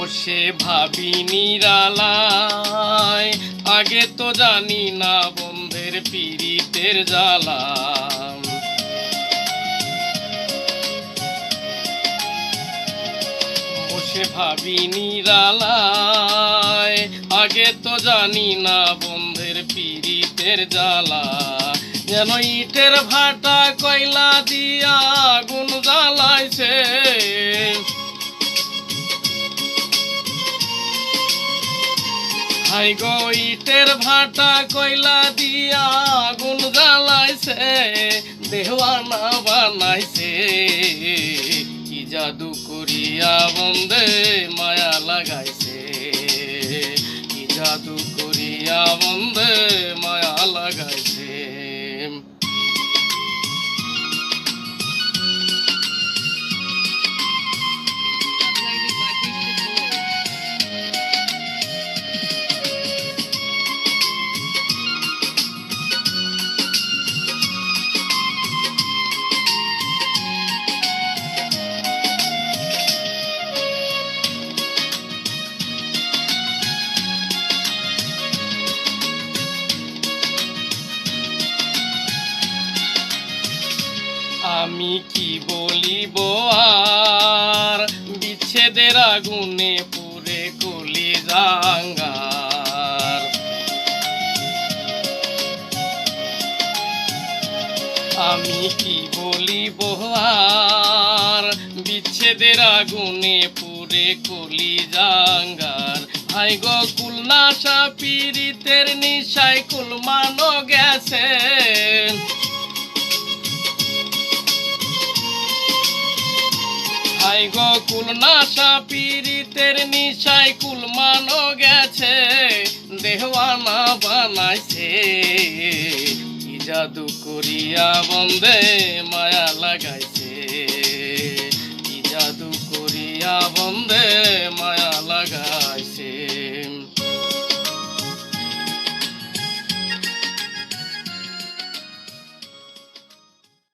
বসে ভাবি নিরালায়। আগে তো জানি না বন্ধের পীড়িতের জ্বালা। বসে ভাবি নিরালায়। আগে তো জানি না বন্ধের পীড়িতের জ্বালা। যেন ইটের ভাটা কয়লা দিয়া হাই গো ইটের ভাটা কয়লা দিয়া আগুন জ্বালাইছে দেওয়ানা বানাইছে। কি জাদু করিয়া বন্দে মায়া লাগাইছে। কি জাদু করিয়া বন্দে আমি কি বলিব আর? বিচ্ছেদের আগুনে পুরে কলি জাঙ্গার। আমি কি বলিব আর? বিচ্ছেদের আগুনে পুরে কলি জাঙ্গার। হাই গো কুলনাশা, পীড়িতের নিশায় কুলমানো গেছে। হাই গো কুলনাশা পীড়িতের নিশায় কুলমানো গেছে, দেহওয়ানা বানাইছে। কি জাদু করিয়া বন্দে মায়া লাগাইছে।